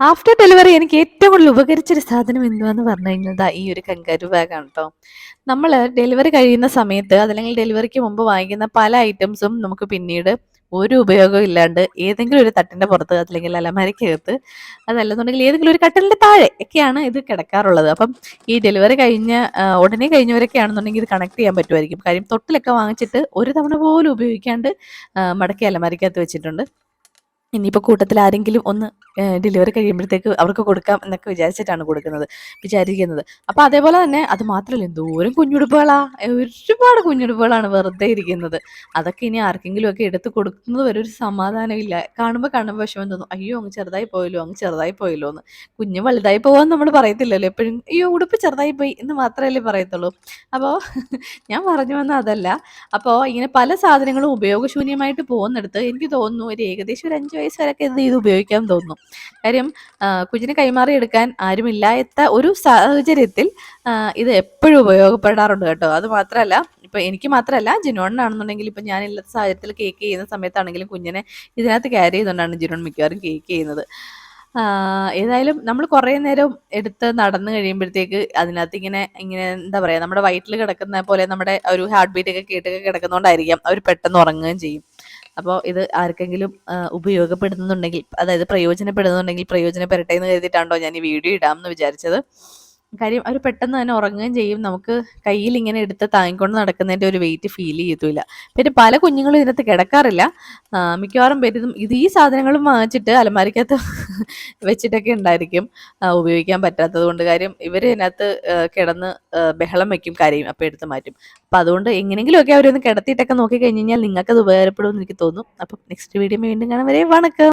After delivery എനിക്ക് ഏറ്റവും കൂടുതൽ ഉപകരിച്ചൊരു സാധനം എന്തുവാന്ന് പറഞ്ഞു കഴിഞ്ഞാൽ ഈ ഒരു കങ്കാരു ബാഗാണ് കേട്ടോ നമ്മൾ ഡെലിവറി കഴിയുന്ന സമയത്ത് അതല്ലെങ്കിൽ ഡെലിവറിക്ക് മുമ്പ് വാങ്ങിക്കുന്ന പല ഐറ്റംസും നമുക്ക് പിന്നീട് ഒരു ഉപയോഗവും ഇല്ലാണ്ട് ഏതെങ്കിലും ഒരു തട്ടിന്റെ പുറത്ത് അല്ലെങ്കിൽ അലമാരയ്ക്കകത്ത് അതല്ലെന്നുണ്ടെങ്കിൽ ഏതെങ്കിലും ഒരു കട്ടിലിന്റെ താഴെ ഒക്കെയാണ് ഇത് കിടക്കാറുള്ളത്. അപ്പം ഈ ഡെലിവറി കഴിഞ്ഞ ഉടനെ കഴിഞ്ഞവരൊക്കെ ആണെന്നുണ്ടെങ്കിൽ ഇത് കണക്ട് ചെയ്യാൻ പറ്റുമായിരിക്കും. കാര്യം തൊട്ടിലൊക്കെ വാങ്ങിച്ചിട്ട് ഒരു തവണ പോലും ഉപയോഗിക്കാണ്ട് മടക്കി അലമാരയ്ക്കകത്ത് വെച്ചിട്ടുണ്ട്. ഇനിയിപ്പോൾ കൂട്ടത്തിൽ ആരെങ്കിലും ഒന്ന് ഡെലിവറി കഴിയുമ്പോഴത്തേക്ക് അവർക്ക് കൊടുക്കാം എന്നൊക്കെ വിചാരിച്ചിട്ടാണ് കൊടുക്കുന്നത് വിചാരിക്കുന്നത്. അപ്പോൾ അതേപോലെ തന്നെ അത് മാത്രമല്ല എന്തോരം കുഞ്ഞുടുപ്പുകളാ. ഒരുപാട് കുഞ്ഞുടുപ്പുകളാണ് വെറുതെ ഇരിക്കുന്നത്. അതൊക്കെ ഇനി ആർക്കെങ്കിലും ഒക്കെ എടുത്ത് കൊടുക്കുന്നത് വരെ ഒരു സമാധാനമില്ല. കാണുമ്പോൾ കാണുമ്പോൾ വിഷമം തോന്നും. അയ്യോ അങ്ങ് ചെറുതായി പോയല്ലോ അങ്ങ് ചെറുതായി പോയല്ലോ എന്ന്. കുഞ്ഞ് വലുതായി പോകാൻ നമ്മൾ പറയത്തില്ലല്ലോ എപ്പോഴും. അയ്യോ ഉടുപ്പ് ചെറുതായി പോയി എന്ന് മാത്രമല്ലേ പറയത്തുള്ളൂ. അപ്പോൾ ഞാൻ പറഞ്ഞു വന്ന അതല്ല. അപ്പോൾ ഇങ്ങനെ പല സാധനങ്ങളും ഉപയോഗശൂന്യമായിട്ട് പോകുന്നിടത്ത് എനിക്ക് തോന്നുന്നു ഒരു ഏകദേശം ഒരു അഞ്ച് വയസ്സ് വരെയൊക്കെ ഇത് ഇത് ഉപയോഗിക്കാൻ തോന്നുന്നു. കാര്യം കുഞ്ഞിന് കുഞ്ഞിനെ കൈമാറി എടുക്കാൻ ആരുമില്ലാത്ത ഒരു സാഹചര്യത്തിൽ ഇത് എപ്പോഴും ഉപയോഗപ്പെടാറുണ്ട് കേട്ടോ. അത് മാത്രമല്ല ഇപ്പൊ എനിക്ക് മാത്രമല്ല ജിനോണിനാണെന്നുണ്ടെങ്കിൽ ഇപ്പൊ ഞാൻ ഇല്ലാത്ത സാഹചര്യത്തിൽ കേക്ക് ചെയ്യുന്ന സമയത്താണെങ്കിലും കുഞ്ഞിനെ ഇതിനകത്ത് ക്യാരി ചെയ്തുകൊണ്ടാണ് ജിനോൺ മിക്കവാറും കേക്ക് ചെയ്യുന്നത്. ഏതായാലും നമ്മൾ കുറേ നേരം എടുത്ത് നടന്നു കഴിയുമ്പോഴത്തേക്ക് അതിനകത്ത് ഇങ്ങനെ ഇങ്ങനെ എന്താ പറയാ നമ്മുടെ വയറ്റിൽ കിടക്കുന്ന പോലെ നമ്മുടെ ഒരു ഹാർട്ട് ബീറ്റ് ഒക്കെ കേട്ടൊക്കെ കിടക്കുന്നതുകൊണ്ടായിരിക്കാം അവർ പെട്ടെന്ന് ഉറങ്ങുകയും ചെയ്യും. അപ്പോൾ ഇത് ആർക്കെങ്കിലും ഉപയോഗപ്പെടുന്നുണ്ടെങ്കിൽ അതായത് പ്രയോജനപ്പെടുന്നുണ്ടെങ്കിൽ പ്രയോജനപ്പെടട്ടെ എന്ന് കരുതിയിട്ടാണോ ഞാൻ ഈ വീഡിയോ ഇടാമെന്ന് വിചാരിച്ചത്. കാര്യം അവർ പെട്ടെന്ന് തന്നെ ഉറങ്ങുകയും ചെയ്യും. നമുക്ക് കയ്യിൽ ഇങ്ങനെ എടുത്ത് താങ്ങിക്കൊണ്ട് നടക്കുന്നതിന്റെ ഒരു വെയിറ്റ് ഫീൽ ചെയ്തില്ല പിന്നെ പല കുഞ്ഞുങ്ങളും ഇതിനകത്ത് കിടക്കാറില്ല. മിക്കവാറും പേര് ഇത് ഈ സാധനങ്ങളും വാങ്ങിച്ചിട്ട് അലമാരിക്കകത്ത് വെച്ചിട്ടൊക്കെ ഉണ്ടായിരിക്കും ഉപയോഗിക്കാൻ പറ്റാത്തത് കൊണ്ട് കാര്യം ഇവർ ഇതിനകത്ത് കിടന്ന് ബഹളം വെക്കും കരയും അപ്പോൾ എടുത്ത് മാറ്റും. അപ്പം അതുകൊണ്ട് എങ്ങനെയെങ്കിലുമൊക്കെ അവരൊന്ന് കിടത്തിയിട്ടൊക്കെ നോക്കി കഴിഞ്ഞ് കഴിഞ്ഞാൽ നിങ്ങൾക്കത് ഉപകാരപ്പെടുമെന്ന് എനിക്ക് തോന്നും. അപ്പം നെക്സ്റ്റ് വീഡിയോ വീണ്ടും കാണാൻ വരെ വണക്കം.